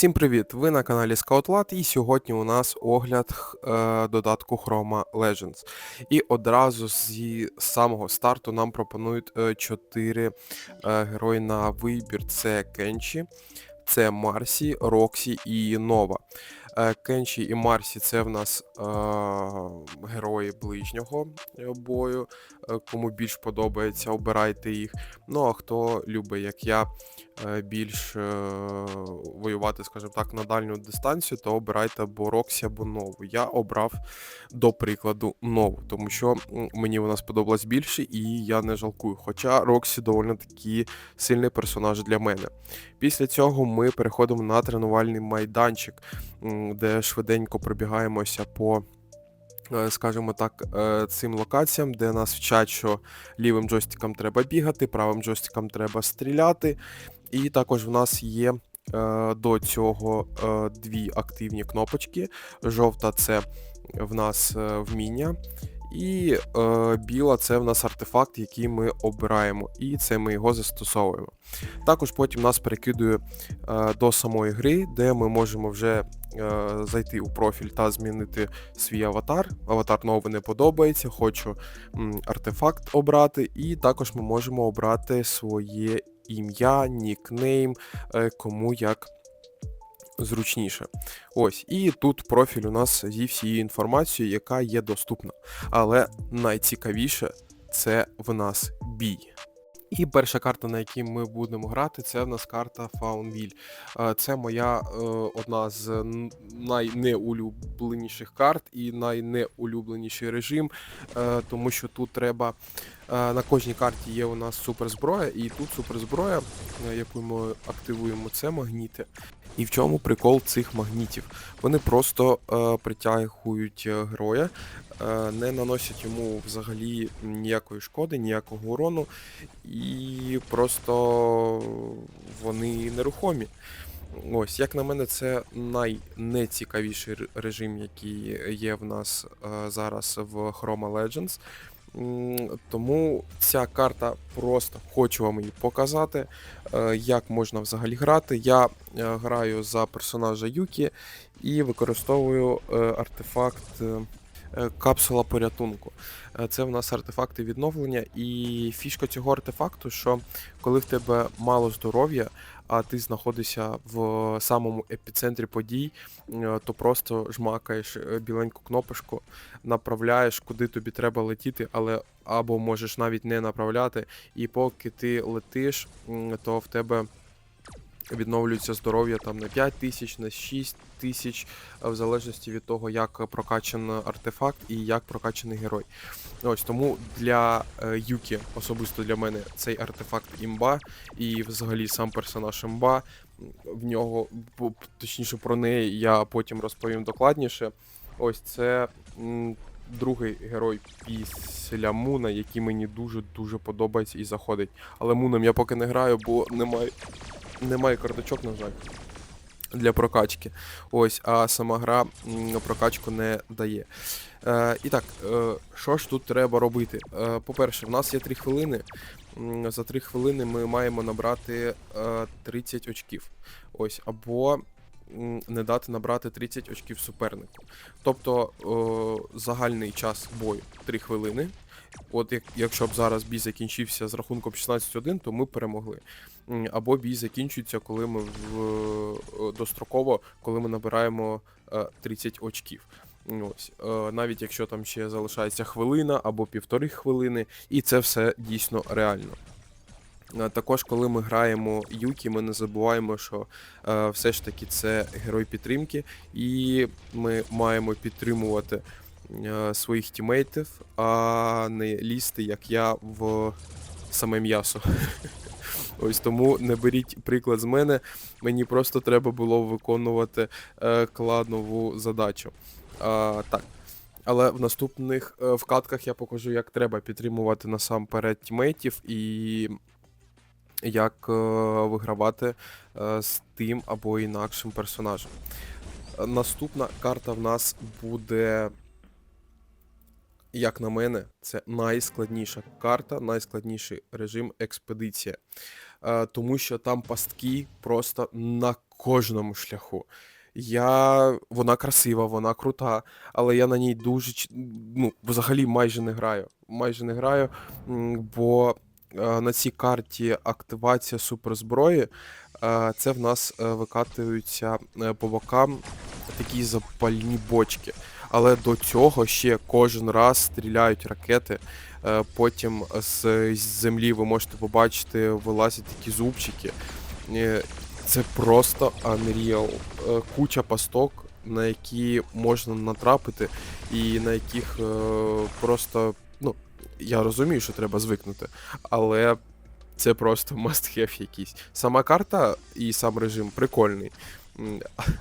Всім привіт! Ви на каналі ScoutLat і сьогодні у нас огляд е, додатку Chroma Legends. І одразу зі самого старту нам пропонують 4 е, герої на вибір: це Кенчі, це Марсі, Роксі і Нова. Е, Кенчі і Марсі це в нас е, герої ближнього е, бою. Кому більш подобається, обирайте їх. Ну а хто любить, як я, більш воювати, скажімо так, на дальню дистанцію, то обирайте або Роксі, або нову. Я обрав, до прикладу, нову, тому що мені вона сподобалась більше і я не жалкую. Хоча Роксі доволі таки сильний персонаж для мене. Після цього ми переходимо на тренувальний майданчик, де швиденько пробігаємося по. е, Скажімо так, е, цим локаціям, де нас вчать, що лівим джойстиком треба бігати, правим джойстиком треба стріляти. І також в нас є е, до цього дві активні кнопочки. Жовта це в нас вміння, і е, біла це в нас артефакт, який ми обираємо, і це ми його застосовуємо. Також потім нас перекидує е, до самої гри, де ми можемо вже е, зайти у профіль та змінити свій аватар. Аватар новий не подобається, хочу м, артефакт обрати, і також ми можемо обрати своє ім'я, нікнейм, е, кому як зручніше. Ось, і тут профіль у нас зі всією інформацією, яка є доступна. Але найцікавіше це в нас бій. І перша карта, на якій ми будемо грати, це в нас карта Faunville. Е, Це моя е, одна з найнеулюбленіших карт і найнеулюбленіший режим, е, тому що тут треба. На кожній карті є у нас суперзброя, і тут суперзброя, яку ми активуємо, це магніти. І в чому прикол цих магнітів? Вони просто е, притягують е, героя, е, не наносять йому взагалі ніякої шкоди, ніякого урону, і просто вони нерухомі. Ось, як на мене, це найнецікавіший режим, який є в нас е, зараз в Chroma Legends. Тому ця карта просто хочу вам її показати, е, як можна взагалі грати. Я е, граю за персонажа Юкі і використовую е, артефакт капсула порятунку. Це в нас артефакти відновлення, і фішка цього артефакту, що коли в тебе мало здоров'я, а ти знаходишся в самому епіцентрі подій, е, то просто жмакаєш е, біленьку кнопочку, направляєш, куди тобі треба летіти, але або можеш навіть не направляти, і поки ти летиш, то в тебе відновлюється здоров'я там на 5 тисяч, на 6 тисяч, е, в залежності від того, як прокачаний артефакт і як прокачаний герой. Ось тому для е, Юкі, особисто для мене, цей артефакт імба, і взагалі сам персонаж імба. В нього, точніше про неї я потім розповім докладніше. Ось це другий герой після Муна, який мені дуже-дуже подобається і заходить. Але Муном я поки не граю, бо немає, немає карточок, на жаль, для прокачки. Ось, а сама гра прокачку не дає. Е, і так, е, що ж тут треба робити? Е, по-перше, в нас є 3 хвилини. За 3 хвилини ми маємо набрати е, 30 очків. Ось, або не дати набрати 30 очків супернику. Тобто е, загальний час бою 3 хвилини. От як, якщо б зараз бій закінчився з рахунком 16-1, то ми перемогли. Або бій закінчується, коли ми в, е, достроково, коли ми набираємо е, 30 очків. Ось, е, навіть якщо там ще залишається хвилина або півтори хвилини, і це все дійсно реально. Е, Також, коли ми граємо Юкі, ми не забуваємо, що е, все ж таки це герой підтримки, і ми маємо підтримувати е, своїх тімейтів, а не лізти, як я, в саме м'ясо. Ось тому не беріть приклад з мене. Мені просто треба було виконувати е, кладнову задачу. А, так. Але в наступних е, вкатках я покажу, як треба підтримувати насамперед тімейтів і як е, вигравати е, з тим або інакшим персонажем. Е, Наступна карта в нас буде як на мене, це найскладніша карта, найскладніший режим експедиція. Е, тому що там пастки просто на кожному шляху. Я... Вона красива, вона крута, але я на ній дуже ну, взагалі майже не граю. Майже не граю, бо е, на цій карті активація суперзброї. е, Це в нас викатуються по бокам такі запальні бочки. Але до цього ще кожен раз стріляють ракети. Е, Потім з землі ви можете побачити, вилазять такі зубчики. Е, Це просто Unreal. Е, Куча пасток, на які можна натрапити, і на яких просто. Ну, я розумію, що треба звикнути, але це просто must-have якийсь. Сама карта і сам режим прикольний.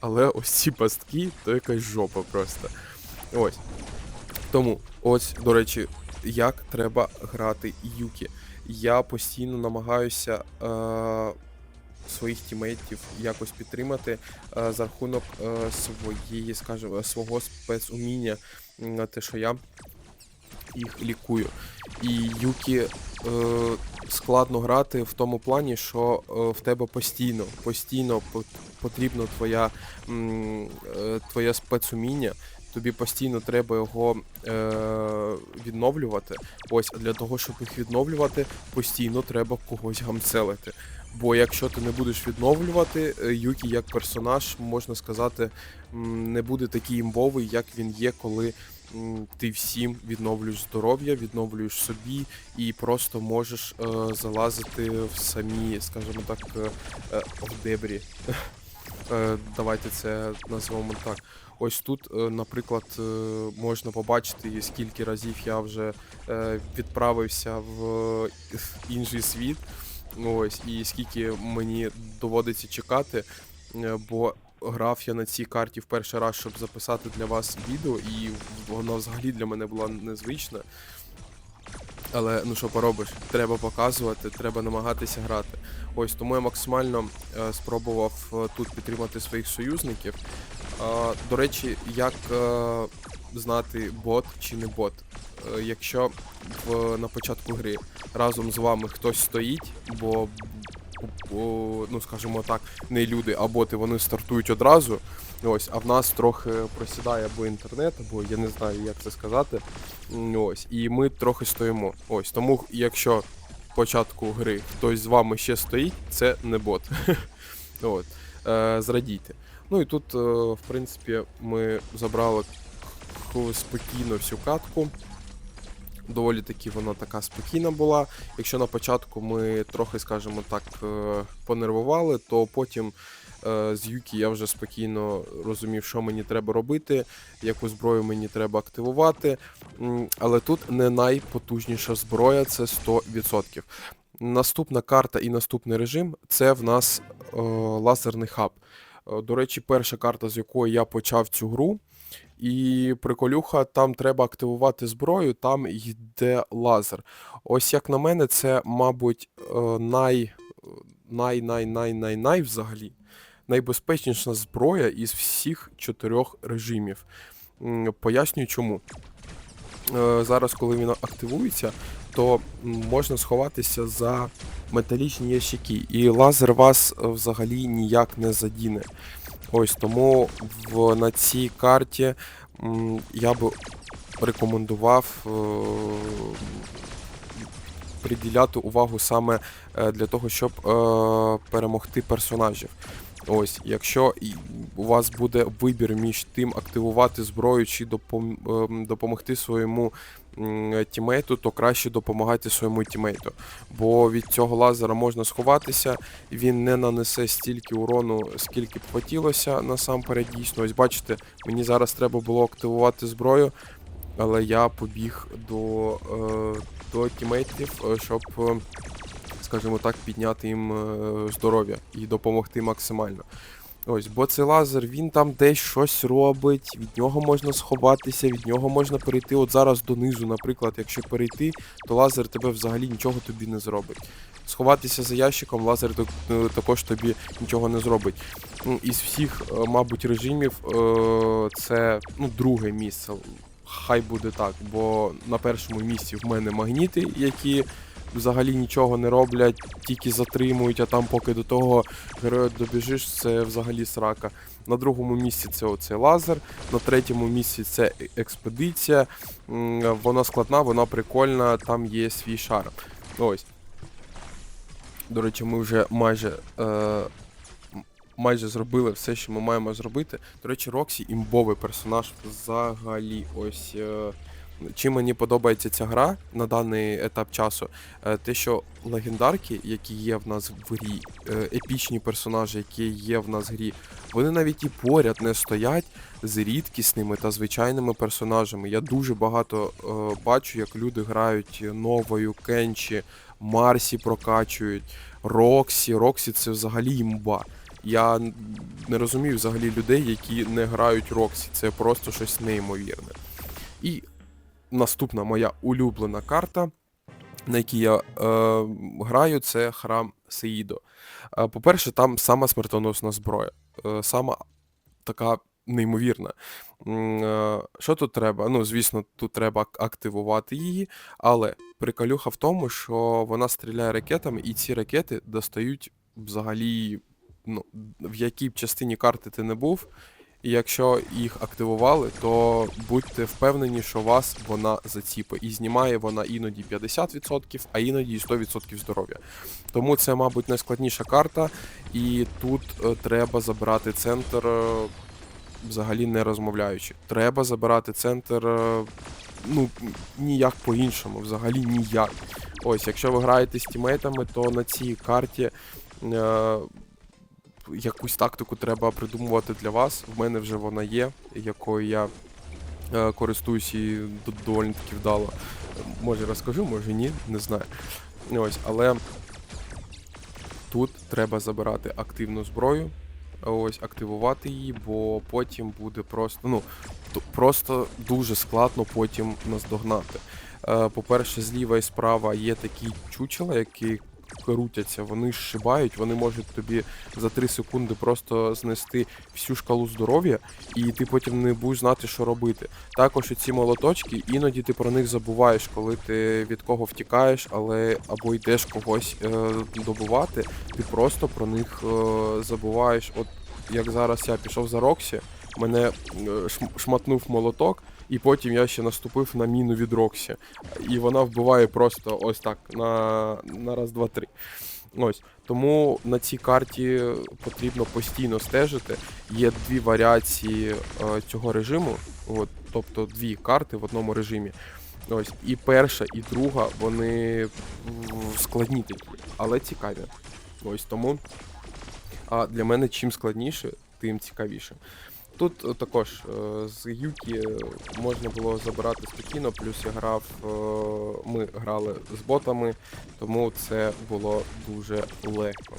Але ось ці пастки, то якась жопа просто. Ось. Тому, ось, до речі, як треба грати Юкі. Я постійно намагаюся е, своїх тімейтів якось підтримати е, за рахунок е, своєї, скажімо, свого спецуміння, м, те, що я їх лікую. І Юкі е, складно грати в тому плані, що е, в тебе постійно, постійно потрібно твоя, е, твоє спецуміння. Тобі постійно треба його е, відновлювати. Ось а для того, щоб їх відновлювати, постійно треба когось гамцелити. Бо якщо ти не будеш відновлювати, е, Юкі як персонаж, можна сказати, не буде такий імбовий, як він є, коли ти всім відновлюєш здоров'я, відновлюєш собі і просто можеш е, залазити в самі, скажімо так, е, е, в дебрі. Е, Давайте це назвемо так. Ось тут, е, наприклад, е, можна побачити, скільки разів я вже відправився в інший світ. Ну, Ось, і скільки мені доводиться чекати, бо грав я на цій карті в перший раз, щоб записати для вас відео, і воно взагалі для мене було незвичне. Але ну що поробиш, треба показувати, треба намагатися грати. Ось тому я максимально е, спробував е, тут підтримати своїх союзників. Е, до речі, як е, знати бот чи не бот? Е, якщо в, на початку гри разом з вами хтось стоїть, бо, ну скажімо так, не люди, а боти вони стартують одразу. Ось, а в нас трохи просідає або інтернет, або я не знаю, як це сказати. Ось, і ми трохи стоїмо. Ось, тому якщо початку гри хтось з вами ще стоїть, це не бот. От, е, зрадійте. Ну і тут, е, в принципі, ми забрали спокійно всю катку. Доволі таки вона така спокійна була. Якщо на початку ми трохи, скажімо так, е, понервували, то потім е, з Юкі я вже спокійно розумів, що мені треба робити, яку зброю мені треба активувати. Але тут не найпотужніша зброя, це 100%. Наступна карта і наступний режим це в нас е, лазерний хаб. До речі, перша карта, з якої я почав цю гру. І приколюха, там треба активувати зброю, там йде лазер. Ось як на мене, це, мабуть, е, най, най, най, най, най, най взагалі найбезпечніша зброя із всіх чотирьох режимів. Пояснюю чому. Е, Зараз, коли він активується, то можна сховатися за металічні ящики, і лазер вас е, взагалі ніяк не задіне. Ось тому в, на цій карті м, я би рекомендував е, приділяти увагу саме е, для того, щоб е, перемогти персонажів. Ось, якщо у вас буде вибір між тим активувати зброю чи ем, допомогти своєму тімейту, то краще допомагайте своєму тімейту. Бо від цього лазера можна сховатися, він не нанесе стільки урону, скільки б хотілося насамперед дійсно. Ось бачите, мені зараз треба було активувати зброю, але я побіг до, е, до тімейтів, е, щоб. е, скажімо так, підняти їм здоров'я і допомогти максимально. Ось, бо цей лазер, він там десь щось робить, від нього можна сховатися, від нього можна перейти. От зараз донизу, наприклад, якщо перейти, то лазер тебе взагалі нічого тобі не зробить. Сховатися за ящиком, лазер е, також тобі нічого не зробить. Ну, Із всіх, е, мабуть, режимів е, це ну, друге місце. хай буде так, бо на першому місці в мене магніти, які взагалі нічого не роблять, тільки затримують, а там поки до того героя добіжиш, це взагалі срака. На другому місці це оцей лазер, на третьому місці це е- експедиція. Вона складна, вона прикольна, там є свій шар. Ось. До речі, ми вже майже. Е, майже зробили все, що ми маємо зробити. До речі, Роксі імбовий персонаж взагалі. Ось. Е, чим мені подобається ця гра на даний етап часу, е, те, що легендарки, які є в нас в грі, е, епічні персонажі, які є в нас в грі, вони навіть і поряд не стоять з рідкісними та звичайними персонажами. Я дуже багато е, бачу, як люди грають новою, Кенчі, Марсі прокачують, Роксі. Роксі це взагалі імба. Я не розумію взагалі людей, які не грають Роксі. Це просто щось неймовірне. І наступна моя улюблена карта, на якій я е, граю, це храм Сеїдо. Е, по-перше, там сама смертоносна зброя, е, сама така неймовірна. Е, Що тут треба? Ну, звісно, тут треба активувати її, але приколюха в тому, що вона стріляє ракетами, і ці ракети достають взагалі, ну, в якій б частині карти ти не був. І якщо їх активували, то будьте впевнені, що вас вона заціпить. І знімає вона іноді 50%, а іноді і 100% здоров'я. Тому це, мабуть, найскладніша карта, і тут е, треба забирати центр, е, взагалі не розмовляючи. Треба забирати центр, е, ну, ніяк по-іншому, взагалі ніяк. Ось, якщо ви граєте з тімейтами, то на цій карті. Якусь тактику треба придумувати для вас. В мене вже вона є, якою я е, користуюсь і доволі таки вдало. Може розкажу, може ні, не знаю. Ось, але тут треба забирати активну зброю, ось активувати її, бо потім буде просто, ну, просто дуже складно потім наздогнати. Е, По-перше, зліва і справа є такі чучела, які крутяться, вони зшибають, вони можуть тобі за 3 секунди просто знести всю шкалу здоров'я, і ти потім не будеш знати, що робити. Також ці молоточки, іноді ти про них забуваєш, коли ти від кого втікаєш, але або йдеш когось е, добувати, ти просто про них е, забуваєш. От як зараз я пішов за Роксі, мене е, шматнув молоток, і потім я ще наступив на міну від Роксі. І вона вбиває просто ось так на, на раз, два, три. Ось. Тому на цій карті потрібно постійно стежити. Є дві варіації е, цього режиму, от, тобто дві карти в одному режимі. Ось. І перша, і друга, вони складні такі, але цікаві. Ось тому. А для мене чим складніше, тим цікавіше. Тут е, також е, з Юкі е, можна було забирати спокійно, плюс я грав, ми грали з ботами, тому це було дуже легко.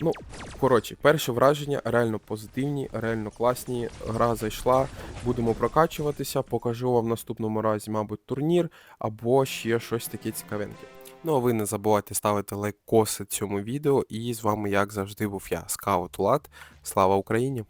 Ну, коротше, перші враження реально позитивні, реально класні. Гра зайшла, будемо прокачуватися, покажу вам в наступному разі, мабуть, турнір або ще щось таке цікавеньке. Ну а ви не забувайте ставити лайкоси цьому відео, і з вами, як завжди, був я, Скаут Влад. Слава Україні!